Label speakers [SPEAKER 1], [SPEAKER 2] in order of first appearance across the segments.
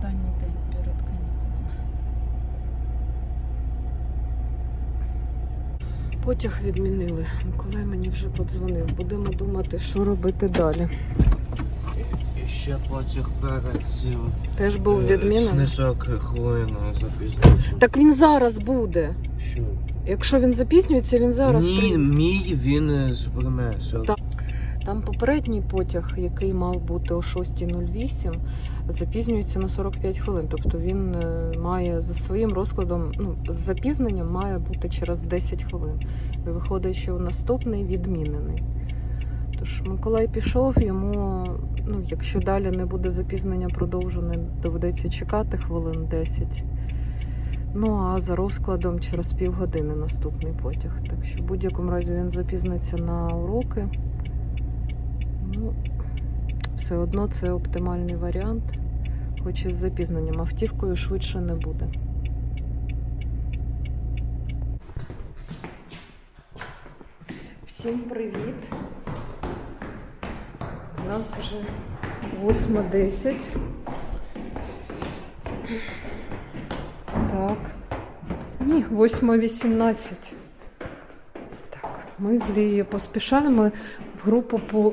[SPEAKER 1] останній день перед канікулами. Потяг відмінили. Миколай мені вже подзвонив. Будемо думати, що робити далі.
[SPEAKER 2] І ще потяг перед цим.
[SPEAKER 1] Теж був
[SPEAKER 2] е,
[SPEAKER 1] відмінений.
[SPEAKER 2] Знесок хвилину запізнився.
[SPEAKER 1] Так він зараз буде.
[SPEAKER 2] Що?
[SPEAKER 1] Якщо він запізнюється, він зараз
[SPEAKER 2] Ні,
[SPEAKER 1] прийде.
[SPEAKER 2] мій він е, суперме.
[SPEAKER 1] Так. Попередній потяг, який мав бути о 6.08, запізнюється на 45 хвилин. Тобто він е, має за своїм розкладом, ну, з запізненням має бути через 10 хвилин. І виходить, що наступний відмінений. Тож Миколай пішов, йому, ну, якщо далі не буде запізнення продовжене, доведеться чекати хвилин 10. Ну а за розкладом через півгодини наступний потяг. Так що в будь-якому разі він запізниться на уроки. Все одно це оптимальний варіант, хоч з запізненням. Автівкою швидше не буде. Всім привіт! У нас вже 8.10. Так. Ні, 8.18. Так, ми з Лією поспішаємо в групу по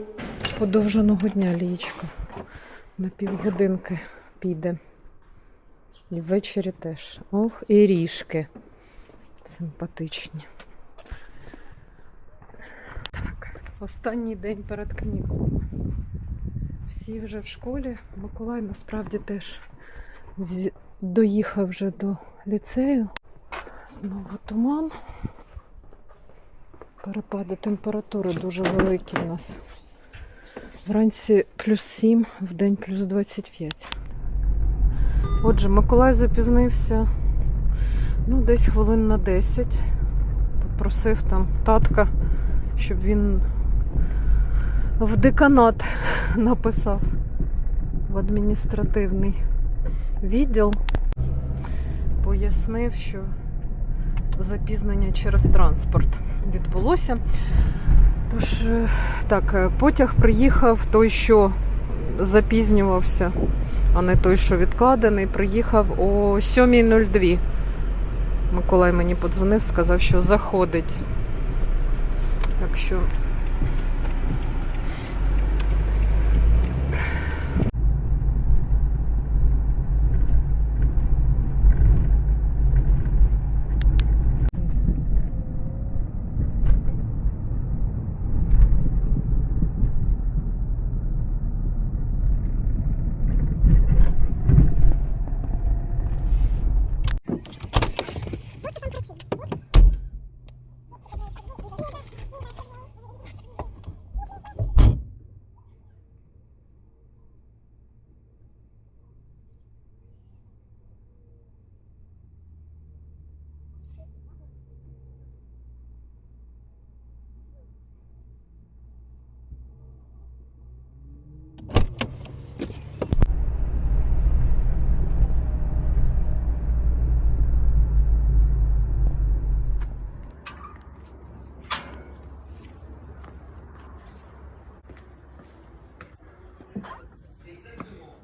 [SPEAKER 1] подовженого дня Лієчка. На півгодинки піде. І ввечері теж. Ох, і ріжки. Симпатичні. Так, останній день перед канікулами. Всі вже в школі. Миколай насправді теж доїхав вже до ліцею. Знову туман. Перепади температури дуже великі в нас. Вранці плюс 7, в день плюс 25. Отже, Миколай запізнився ну, десь хвилин на 10. Попросив там татка, щоб він в деканат написав в адміністративний відділ. Пояснив, що запізнення через транспорт відбулося. Тож, е, так, е, потяг приїхав той, що запізнювався, а не той, що відкладений, приїхав о 7.02. Миколай мені подзвонив, сказав, що заходить. Так що.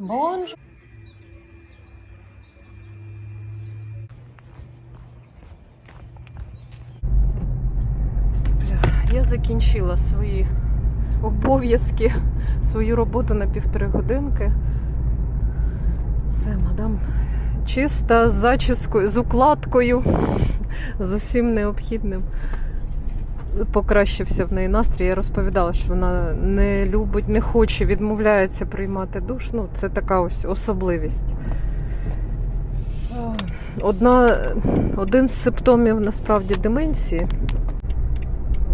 [SPEAKER 1] Бонж. Я закінчила свої обов'язки, свою роботу на півтори годинки. Все, мадам, чиста, з зачіскою, з укладкою, з усім необхідним. Покращився в неї настрій. Я розповідала, що вона не любить, не хоче, відмовляється приймати душ. Ну, це така ось особливість. Одна, один з симптомів насправді деменції.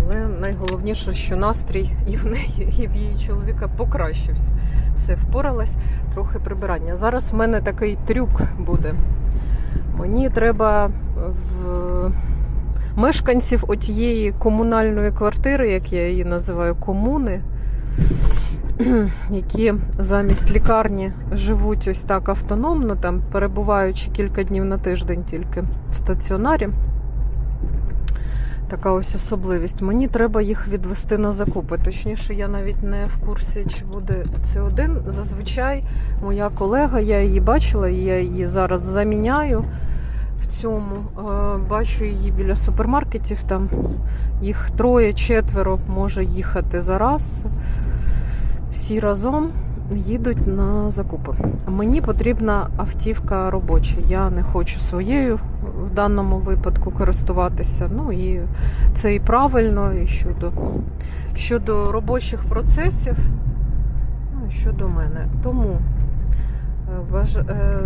[SPEAKER 1] Але найголовніше, що настрій і в неї, і в її чоловіка покращився. Все впоралась, трохи прибирання. Зараз в мене такий трюк буде. Мені треба в мешканців отієї комунальної квартири, як я її називаю, комуни, які замість лікарні живуть ось так автономно, там перебуваючи кілька днів на тиждень тільки в стаціонарі. така ось особливість. Мені треба їх відвести на закупи. Точніше, я навіть не в курсі, чи буде це один. Зазвичай моя колега, я її бачила, я її зараз заміняю цьому. Е, Бачу її біля супермаркетів. Там їх троє-четверо може їхати зараз. Всі разом їдуть на закупи. Мені потрібна автівка робоча. Я не хочу своєю в даному випадку користуватися. Ну і це і правильно, і щодо, щодо робочих процесів, ну і щодо мене. Тому,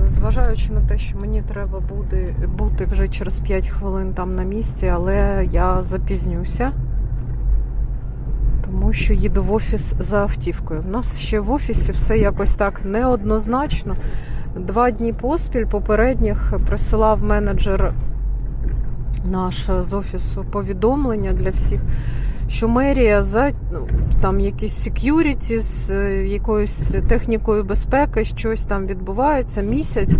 [SPEAKER 1] зважаючи на те, що мені треба буде бути вже через 5 хвилин там на місці, але я запізнюся. Тому що їду в офіс за автівкою. У нас ще в офісі все якось так неоднозначно. Два дні поспіль попередніх присилав менеджер наш з офісу повідомлення для всіх, що мерія за ну, там якісь сек'юріті з е, якоюсь технікою безпеки, щось там відбувається. Місяць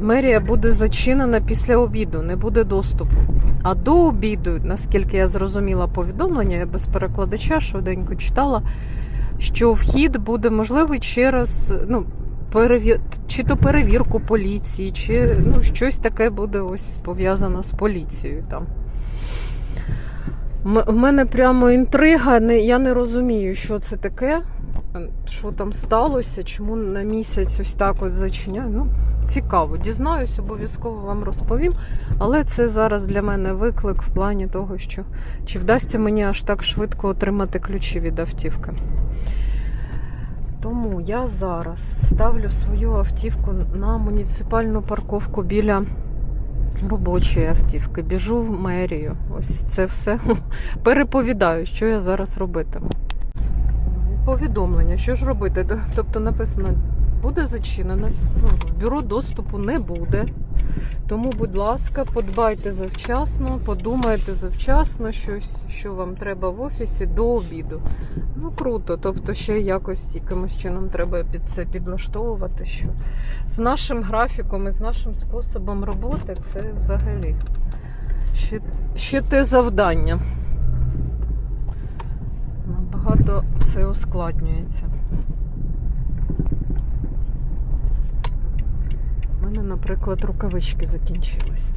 [SPEAKER 1] мерія буде зачинена після обіду, не буде доступу. А до обіду, наскільки я зрозуміла повідомлення, я без перекладача швиденько читала, що вхід буде можливий через ну, перевір... чи то перевірку поліції, чи ну, щось таке буде ось пов'язано з поліцією там. В мене прямо інтрига, я не розумію, що це таке, що там сталося, чому на місяць ось так от зачиняю. Ну, цікаво, дізнаюсь, обов'язково вам розповім. Але це зараз для мене виклик в плані того, що чи вдасться мені аж так швидко отримати ключі від автівки. Тому я зараз ставлю свою автівку на муніципальну парковку біля робочої автівки. Біжу в мерію. Ось це все переповідаю, що я зараз робитиму. Повідомлення, що ж робити? Тобто написано, буде зачинено. Ну, бюро доступу не буде. Тому, будь ласка, подбайте завчасно, подумайте завчасно щось, що вам треба в офісі до обіду. Ну круто, тобто ще якось якимось чином треба під це підлаштовувати. Що з нашим графіком і з нашим способом роботи це взагалі ще, ще те завдання. Набагато все ускладнюється. У мене, наприклад, рукавички закінчились.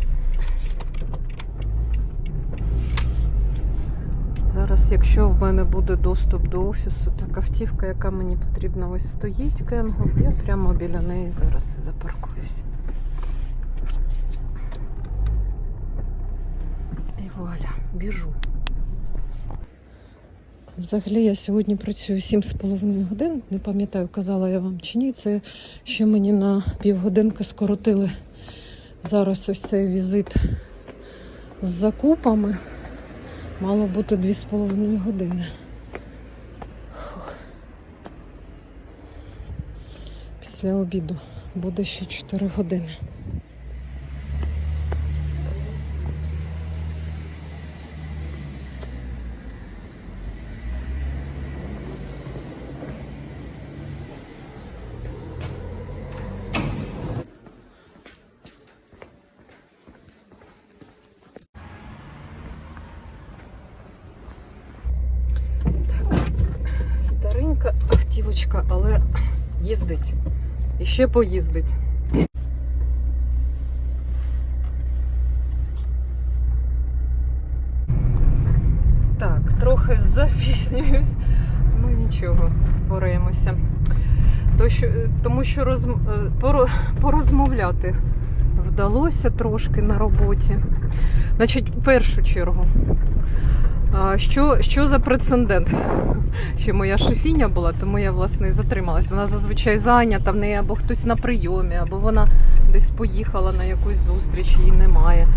[SPEAKER 1] Зараз, якщо в мене буде доступ до офісу, так автівка, яка мені потрібна, ось стоїть Кенго, я прямо біля неї зараз запаркуюсь. І вуаля, біжу. Взагалі я сьогодні працюю 7,5 годин. Не пам'ятаю, казала я вам чи ні. Це ще мені на півгодинки скоротили зараз ось цей візит з закупами. Мало бути 2,5 години. Після обіду буде ще 4 години. Старенька автівочка, але їздить. І ще поїздить. Так, трохи запізнююсь. Ну нічого, впораємося. То, що, тому що роз, поро, порозмовляти вдалося трошки на роботі. Значить, в першу чергу. Що, що за прецедент? Ще моя шефіня була, тому я власне і затрималась. Вона зазвичай зайнята, в неї або хтось на прийомі, або вона десь поїхала на якусь зустріч, її немає.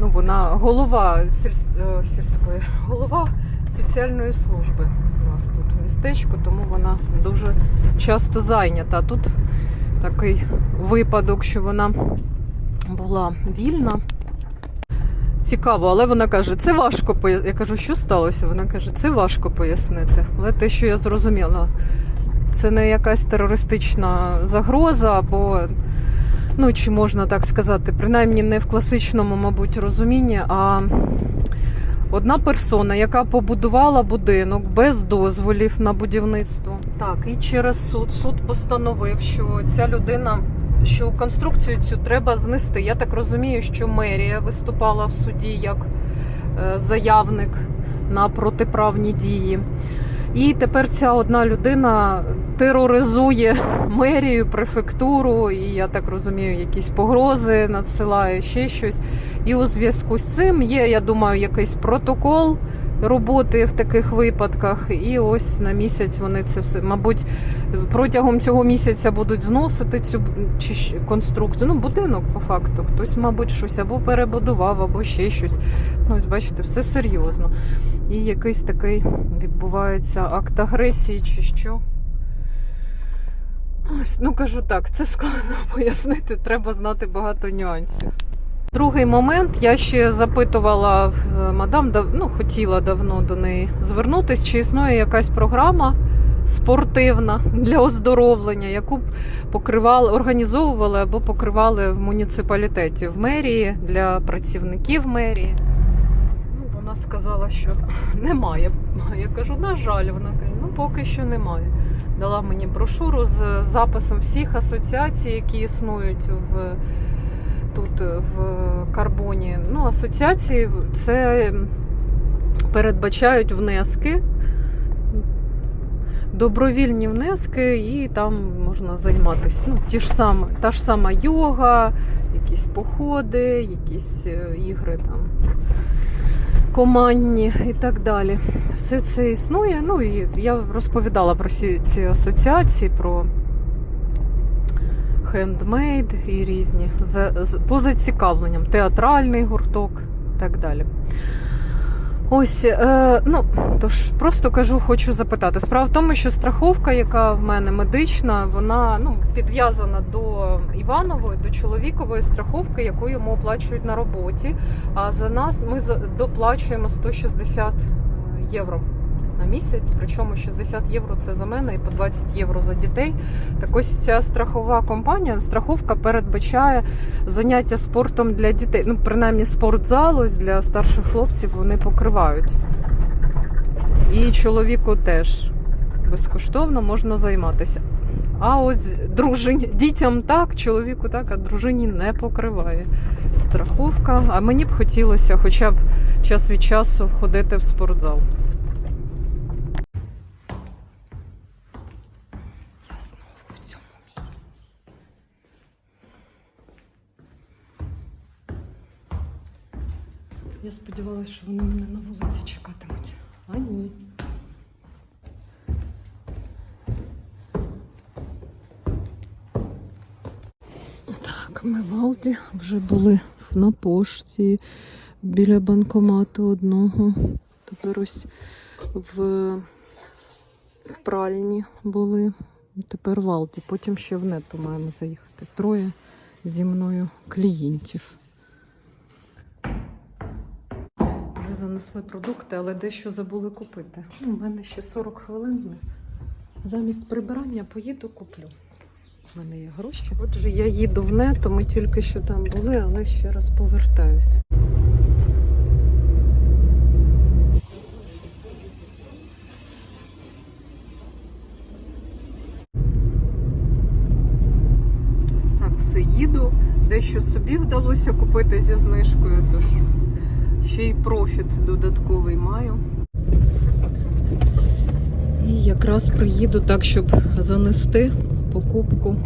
[SPEAKER 1] Ну, вона голова сіль... е, сільської, голова соціальної служби у нас тут в містечку, тому вона дуже часто зайнята. Тут такий випадок, що вона була вільна. Цікаво, але вона каже, це важко пояснити. Я кажу, що сталося? Вона каже, це важко пояснити. Але те, що я зрозуміла, це не якась терористична загроза, або, ну, чи можна так сказати, принаймні не в класичному, мабуть, розумінні, а одна персона, яка побудувала будинок без дозволів на будівництво. Так, і через суд суд постановив, що ця людина, що конструкцію цю треба знести. Я так розумію, що мерія виступала в суді як е, заявник на протиправні дії. І тепер ця одна людина тероризує мерію, префектуру, і я так розумію, якісь погрози надсилає, ще щось. І у зв'язку з цим є, я думаю, якийсь протокол роботи в таких випадках. І ось на місяць вони це все, мабуть, протягом цього місяця будуть зносити цю чи конструкцію. Ну, будинок по факту. Хтось, мабуть, щось або перебудував, або ще щось. Ну, бачите, все серйозно. І якийсь такий відбувається акт агресії чи що. Ось, ну кажу так, це складно пояснити, треба знати багато нюансів. Другий момент я ще запитувала мадам, дав- ну, хотіла давно до неї звернутися, чи існує якась програма спортивна для оздоровлення, яку б покривали, організовували або покривали в муніципалітеті, в мерії для працівників мерії. Ну, вона сказала, що немає. Я кажу, на жаль, вона каже, ну поки що немає. Дала мені брошуру з записом всіх асоціацій, які існують в тут в карбоні. Ну, асоціації це передбачають внески, добровільні внески, і там можна займатися. Ну, ті ж саме, та ж сама йога, якісь походи, якісь е, ігри там. Командні і так далі. Все це існує. Ну і я розповідала про всі ці асоціації, про хендмейд і різні за, по зацікавленням, театральний гурток і так далі. Ось, е, ну тож просто кажу, хочу запитати. Справа в тому, що страховка, яка в мене медична, вона ну, підв'язана до Іванової, до чоловікової страховки, яку йому оплачують на роботі. А за нас ми доплачуємо 160 євро на місяць. Причому 60 євро це за мене і по 20 євро за дітей. Так ось ця страхова компанія, страховка передбачає заняття спортом для дітей. Ну, принаймні, спортзал ось для старших хлопців вони покривають. І чоловіку теж безкоштовно можна займатися. А ось дружині, дітям так, чоловіку так, а дружині не покриває страховка. А мені б хотілося хоча б час від часу ходити в спортзал. Я сподівалася, що вони мене на вулиці чекатимуть. А ні. Так, ми в Алді вже були на пошті біля банкомату одного. Тепер ось в, в пральні були. Тепер в Алді. Потім ще в нету маємо заїхати. Троє зі мною клієнтів. Занесли продукти, але дещо забули купити. У мене ще 40 хвилин. Замість прибирання поїду куплю. У мене є гроші. Отже, я їду в нето, ми тільки що там були, але ще раз повертаюсь. Так, все їду. Дещо собі вдалося купити зі знижкою, тож ще й профіт додатковий маю. І якраз приїду так, щоб занести покупку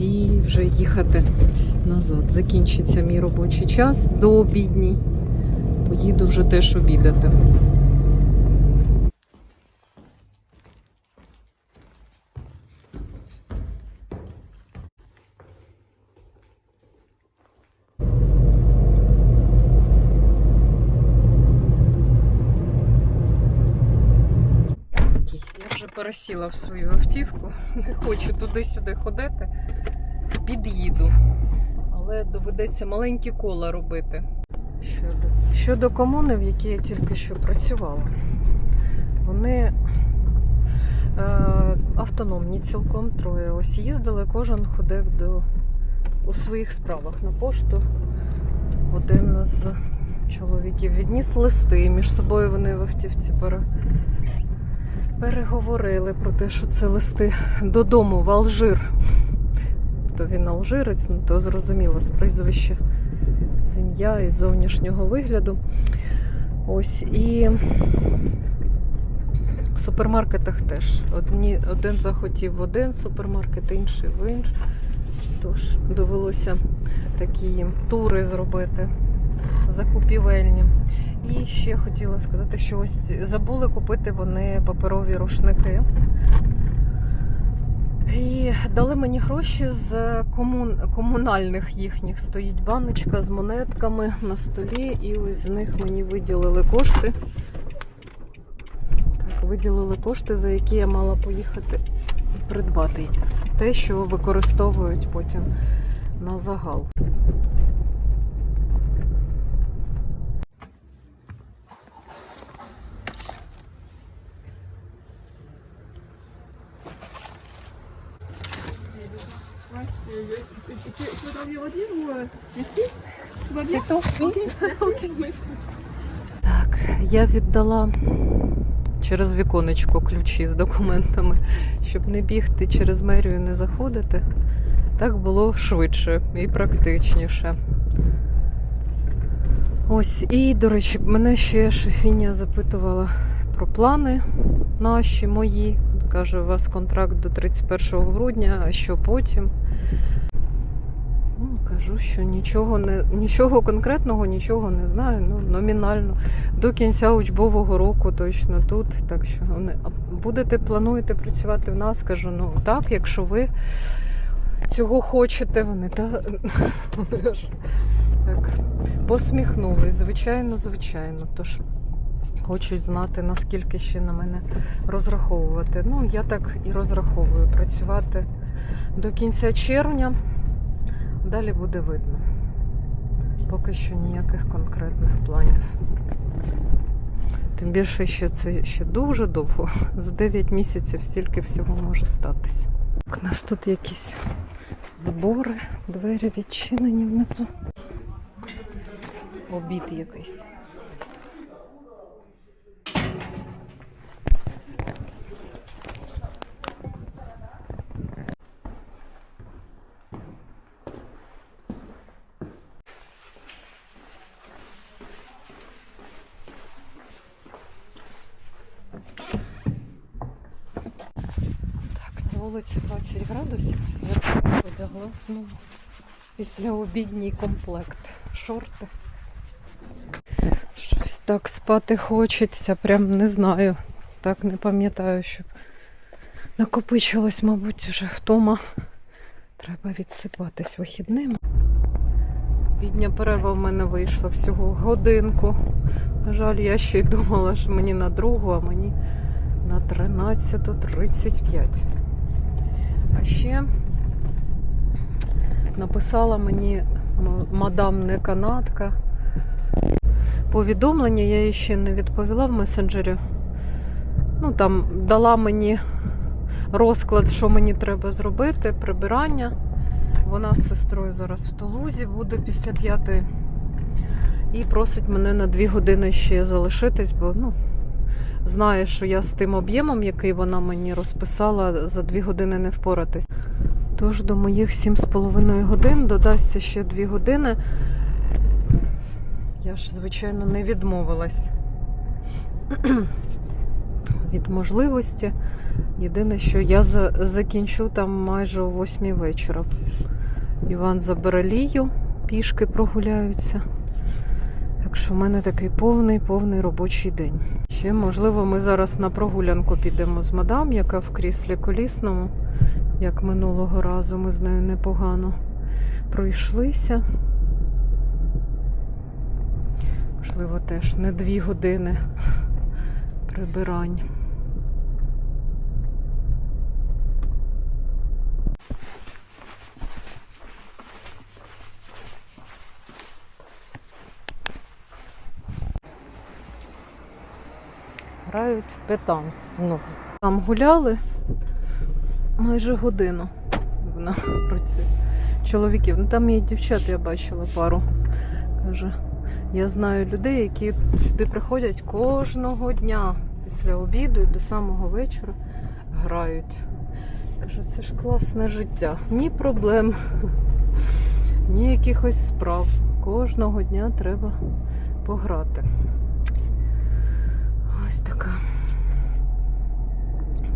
[SPEAKER 1] і вже їхати назад. Закінчиться мій робочий час до обідній. Поїду вже теж обідати. Пересіла в свою автівку. Не хочу туди-сюди ходити. Під'їду. Але доведеться маленькі кола робити. Щодо, щодо комуни, в якій я тільки що працювала, вони е, автономні цілком троє. Ось їздили, кожен ходив до, у своїх справах на пошту. Один з чоловіків відніс листи. Між собою вони в автівці пере... переговорили про те, що це листи додому в Алжир. То він алжирець, ну то зрозуміло з прізвища з ім'я і зовнішнього вигляду. Ось і в супермаркетах теж. Одні, один захотів в один супермаркет, інший в інший. Тож довелося такі тури зробити закупівельні. І ще хотіла сказати, що ось забули купити вони паперові рушники. І дали мені гроші з комун... комунальних їхніх. Стоїть баночка з монетками на столі, і ось з них мені виділили кошти. Так, виділили кошти, за які я мала поїхати і придбати те, що використовують потім на загал. Так, я віддала через віконечко ключі з документами, щоб не бігти через мерію, і не заходити. Так було швидше і практичніше. Ось, і, до речі, мене ще Шефіня запитувала про плани наші, мої. Каже, у вас контракт до 31 грудня, а що потім? Кажу, що нічого не нічого конкретного, нічого не знаю. Ну, номінально до кінця учбового року точно тут. Так що вони будете плануєте працювати в нас? Кажу, ну так, якщо ви цього хочете, вони та так посміхнулись. Звичайно, звичайно. Тож хочуть знати, наскільки ще на мене розраховувати. Ну, я так і розраховую працювати до кінця червня. Далі буде видно. Поки що ніяких конкретних планів. Тим більше, що це ще дуже довго. За 9 місяців стільки всього може статися. У нас тут якісь збори, двері відчинені внизу. Обід якийсь. Так, на вулиці 20 градусів. Я одягла знову після обідній комплект. Шорти. Щось так спати хочеться, прям не знаю. Так не пам'ятаю, що накопичилось, мабуть, вже втома. Треба відсипатись вихідним. Бідня перерва в мене вийшла всього годинку. На жаль, я ще й думала, що мені на другу, а мені на 13.35. А ще написала мені мадам не канадка. Повідомлення я їй ще не відповіла в месенджері. Ну, там дала мені розклад, що мені треба зробити, прибирання. Вона з сестрою зараз в Тулузі буде після п'ятої. І просить мене на дві години ще залишитись, бо ну, знає, що я з тим об'ємом, який вона мені розписала, за дві години не впоратись. Тож до моїх 7,5 годин додасться ще дві години. Я ж, звичайно, не відмовилась від можливості. Єдине, що я за- закінчу там майже о 8 вечора. Іван забере Лію, пішки прогуляються. Так що в мене такий повний, повний робочий день. Ще, можливо, ми зараз на прогулянку підемо з мадам, яка в кріслі колісному, як минулого разу ми з нею непогано пройшлися. Можливо, теж не дві години прибирань. Грають в петан знову. Там гуляли майже годину. Вона працює. Чоловіків. Ну там є дівчат, я бачила пару. Каже, Я знаю людей, які сюди приходять кожного дня після обіду і до самого вечора грають. Кажу, це ж класне життя. Ні проблем, ні якихось справ. Кожного дня треба пограти. Ось така.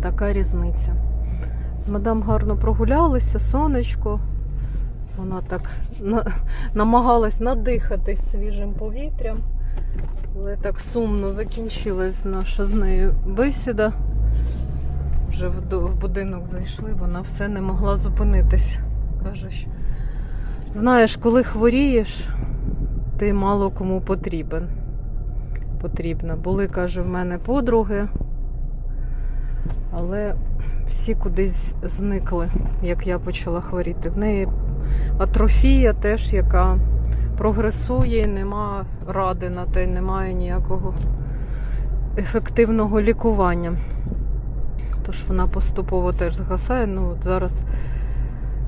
[SPEAKER 1] Така різниця. З мадам гарно прогулялися, сонечко. Вона так на, намагалась надихатись свіжим повітрям. Але так сумно закінчилась наша з нею бесіда. Вже в, будинок зайшли, вона все не могла зупинитись. Каже, що знаєш, коли хворієш, ти мало кому потрібен. Потрібна. Були, каже, в мене подруги, але всі кудись зникли, як я почала хворіти. В неї атрофія теж, яка прогресує, і нема ради на те, немає ніякого ефективного лікування. Тож вона поступово теж згасає. Ну, от зараз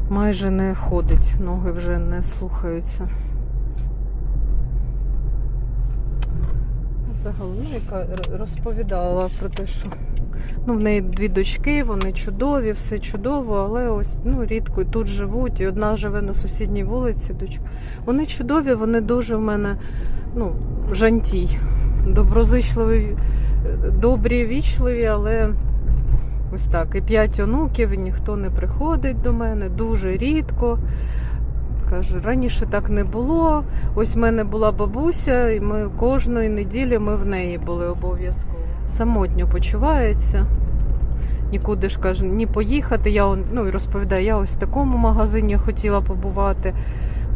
[SPEAKER 1] майже не ходить, ноги вже не слухаються. Загалом, ну, яка розповідала про те, що ну, в неї дві дочки, вони чудові, все чудово, але ось ну, рідко тут живуть. І одна живе на сусідній вулиці. Дочка. Вони чудові, вони дуже в мене ну, жантій. Доброзичливі, е, добрі, вічливі, але ось так. І п'ять онуків, і ніхто не приходить до мене, дуже рідко. Каже, раніше так не було. Ось в мене була бабуся, і ми кожної неділі ми в неї були обов'язково. Самотньо почувається. Нікуди ж каже, ні поїхати. Я ну, розповідаю, я ось в такому магазині хотіла побувати,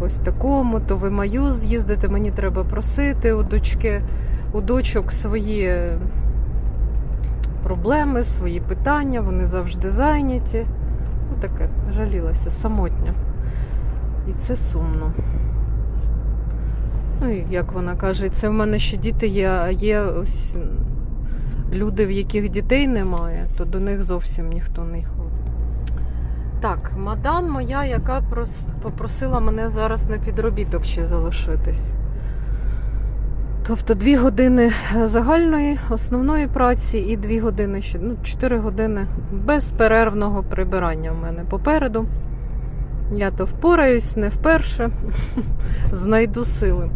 [SPEAKER 1] ось в такому, то ви маю з'їздити, мені треба просити у дочки, у дочок свої проблеми, свої питання, вони завжди зайняті. Ну таке, жалілася, самотня. І це сумно. Ну, і як вона каже, це в мене ще діти є, а є ось люди, в яких дітей немає, то до них зовсім ніхто не ходить. Так, мадам моя, яка попросила мене зараз на підробіток ще залишитись. Тобто дві години загальної основної праці і дві години ну, 4 години безперервного прибирання в мене попереду. Я то впораюсь не вперше, знайду сили.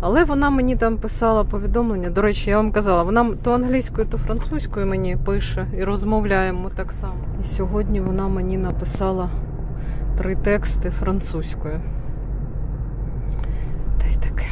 [SPEAKER 1] Але вона мені там писала повідомлення. До речі, я вам казала, вона то англійською, то французькою мені пише і розмовляємо так само. І сьогодні вона мені написала три тексти французькою. Та й таке.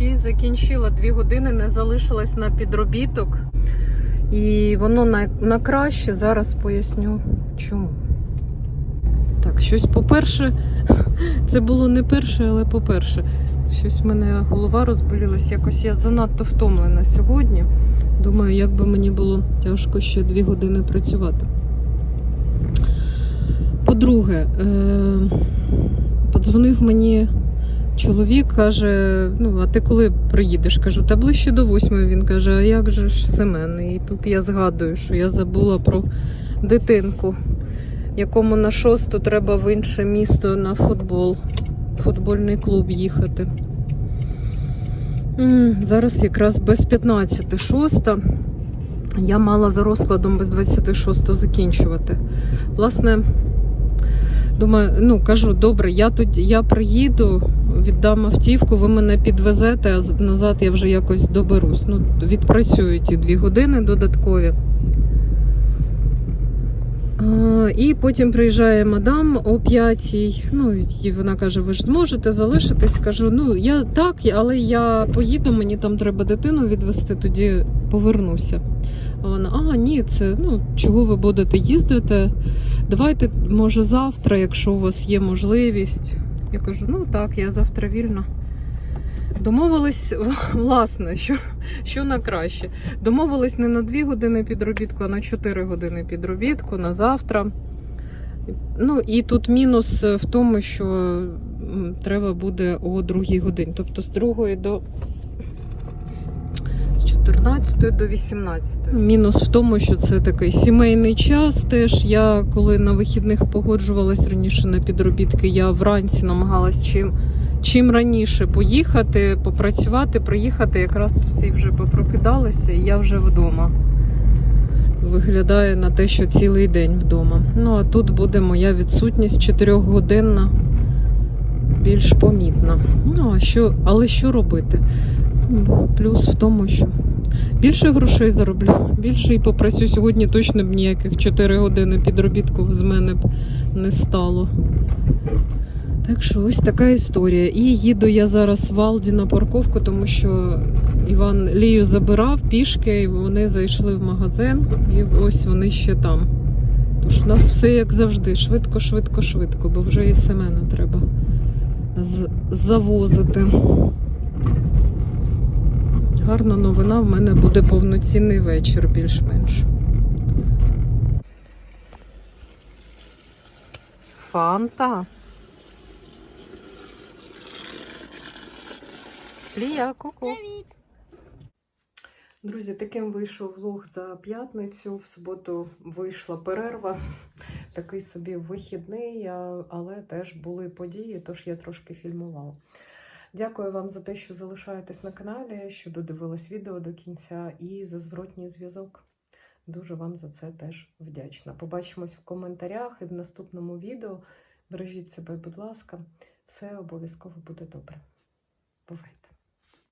[SPEAKER 1] Окей, закінчила дві години, не залишилась на підробіток. І воно на, на краще. Зараз поясню чому. Так, щось по-перше, це було не перше, але по-перше, щось в мене голова розболілась. Якось я занадто втомлена сьогодні. Думаю, як би мені було тяжко ще дві години працювати. По-друге, е- подзвонив мені чоловік, каже: ну, а ти коли приїдеш? Кажу, та ближче до восьмої. Він каже, а як же ж Семен? І тут я згадую, що я забула про дитинку, якому на шосту треба в інше місто на футбол, футбольний клуб їхати. Зараз якраз без 15 шоста. Я мала за розкладом без 26 закінчувати. Власне, думаю, ну кажу, добре, я тоді я приїду, віддам автівку, ви мене підвезете, а назад я вже якось доберусь. Ну, відпрацюю ті дві години додаткові. І потім приїжджає мадам о п'ятій. Ну, і вона каже: ви ж зможете залишитись? Кажу, ну я так, але я поїду, мені там треба дитину відвести, тоді повернуся. А вона, а ні, це ну чого ви будете їздити? Давайте, може, завтра, якщо у вас є можливість. Я кажу, ну так, я завтра вільна. Домовились, власне, що, що на краще. Домовились не на 2 години підробітку, а на 4 години підробітку на завтра. Ну і тут мінус в тому, що треба буде о другій годині, тобто з другої до з 14 до 18. Мінус в тому, що це такий сімейний час. Теж я коли на вихідних погоджувалась раніше на підробітки, я вранці намагалась чим, чим раніше поїхати, попрацювати, приїхати. Якраз всі вже попрокидалися, і я вже вдома. Виглядає на те, що цілий день вдома. Ну а тут буде моя відсутність 4-годинна, більш помітна. Ну, а що, але що робити? Плюс в тому, що більше грошей зароблю, більше і попрацю сьогодні точно б ніяких 4 години підробітку з мене б не стало. Так що ось така історія. І їду я зараз в Алді на парковку, тому що Іван Лію забирав пішки, і вони зайшли в магазин, і ось вони ще там. Тож у нас все як завжди, швидко, швидко, швидко, бо вже і Семена треба завозити. Гарна новина, в мене буде повноцінний вечір більш-менш. Фанта. Лія, ку-ку.
[SPEAKER 3] Привіт!
[SPEAKER 1] Друзі, таким вийшов влог за п'ятницю. В суботу вийшла перерва. Такий собі вихідний, але теж були події, тож я трошки фільмувала. Дякую вам за те, що залишаєтесь на каналі, що додивились відео до кінця і за зворотній зв'язок. Дуже вам за це теж вдячна. Побачимось в коментарях і в наступному відео. Бережіть себе, будь ласка, все обов'язково буде добре. Бувайте!